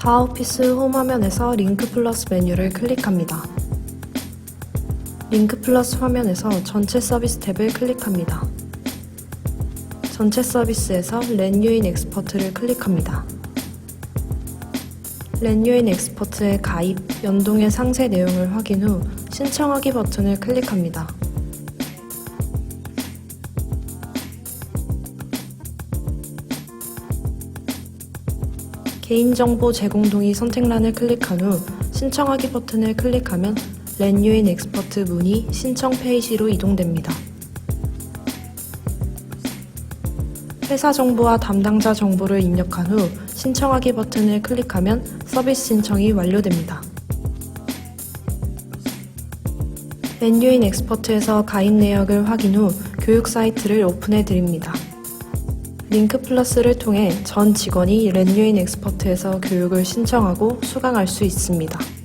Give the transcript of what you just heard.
바오피스 홈 화면에서 링크 플러스 메뉴를 클릭합니다. 링크 플러스 화면에서 전체 서비스 탭을 클릭합니다. 전체 서비스에서 렌유인 엑스퍼트를 클릭합니다. 렌유인 엑스퍼트의 가입, 연동의 상세 내용을 확인 후 신청하기 버튼을 클릭합니다. 개인정보 제공 동의 선택란을 클릭한 후 신청하기 버튼을 클릭하면 렌유인 엑스퍼트 문의 신청 페이지로 이동됩니다. 회사 정보와 담당자 정보를 입력한 후 신청하기 버튼을 클릭하면 서비스 신청이 완료됩니다. 렌유인 엑스퍼트에서 가입 내역을 확인 후 교육 사이트를 오픈해 드립니다. 링크 플러스를 통해 전 직원이 렌유인 엑스퍼트에서 교육을 신청하고 수강할 수 있습니다.